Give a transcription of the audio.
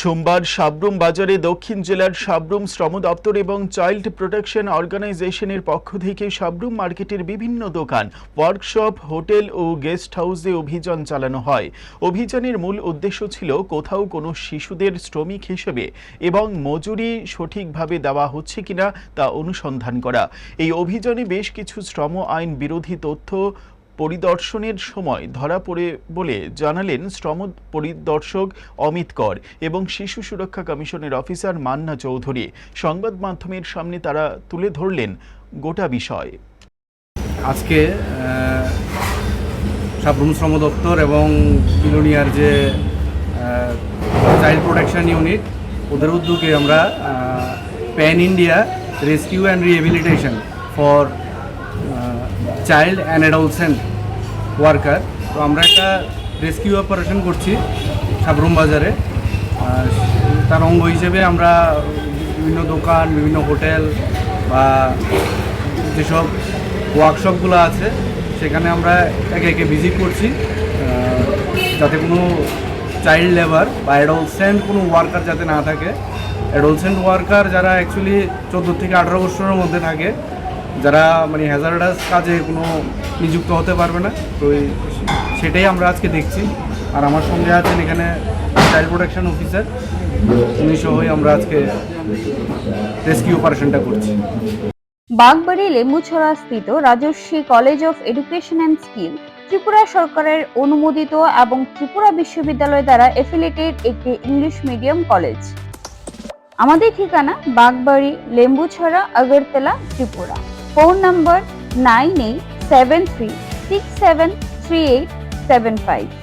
সোমবার সাবরুম বাজারে দক্ষিণ জেলার সাবরুম শ্রম দপ্তর এবং চাইল্ড প্রোটেকশন অর্গানাইজেশনের পক্ষ থেকে সাবরুম মার্কেটের বিভিন্ন দোকান, ওয়ার্কশপ, হোটেল ও গেস্ট হাউসে অভিযান চালানো হয়। অভিযানের মূল উদ্দেশ্য ছিল কোথাও কোনো শিশুদের শ্রমিক হিসেবে এবং মজুরি সঠিকভাবে দেওয়া হচ্ছে কিনা তা অনুসন্ধান করা। এই অভিযানে বেশ কিছু শ্রম আইন বিরোধী তথ্য পরিদর্শনের সময় ধরা পড়ে বলে জানালেন শ্রম পরিদর্শক অমিত কর এবং শিশু সুরক্ষা কমিশনের অফিসার মান্না চৌধুরী। সংবাদ মাধ্যমের সামনে তারা তুলে ধরলেন গোটা বিষয়। আজকে সাবরুম শ্রম দপ্তর এবং বিলোনিয়ার যে চাইল্ড প্রোটেকশন ইউনিট ওদের উদ্যোগে আমরা pan India rescue and rehabilitation for child and adolescent worker তো আমরা একটা রেস্কিউ অপারেশন করছি সাবরুম বাজারে তার অঙ্গ হিসেবে আমরা বিভিন্ন দোকান, বিভিন্ন হোটেল বা যেসব ওয়ার্কশপগুলো আছে, সেখানে আমরা একে একে ভিজিট করছি। যাতে কোনো চাইল্ড লেবার বা অ্যাডলসেন্ট কোনো ওয়ার্কার যাতে না থাকে। অ্যাডলসেন্ট ওয়ার্কার যারা অ্যাকচুয়ালি চোদ্দ থেকে আঠারো বছরের মধ্যে থাকে যারা মানে হ্যাজার্ডাস কাজে কোনো নিযুক্ত হতে পারবে না, তো সেটাই আমরা আজকে দেখছি। আর আমার সঙ্গে আছেন এখানে চাইল্ড প্রোটেকশন অফিসার উনি সহই আমরা আজকে রেস্কিউ অপারেশনটা করছি। বাগবাড়ি লেম্বুছড়া স্থিত Rajasvi college of education and skill Tripura সরকারের অনুমোদিত এবং ত্রিপুরা বিশ্ববিদ্যালয় দ্বারা এফিলেটেড একটি ইংলিশ মিডিয়াম কলেজ আমাদের ঠিকানা Bagbari Lembucherra Agartala, Tripura. phone number nine eight seven three six seven three eight seven five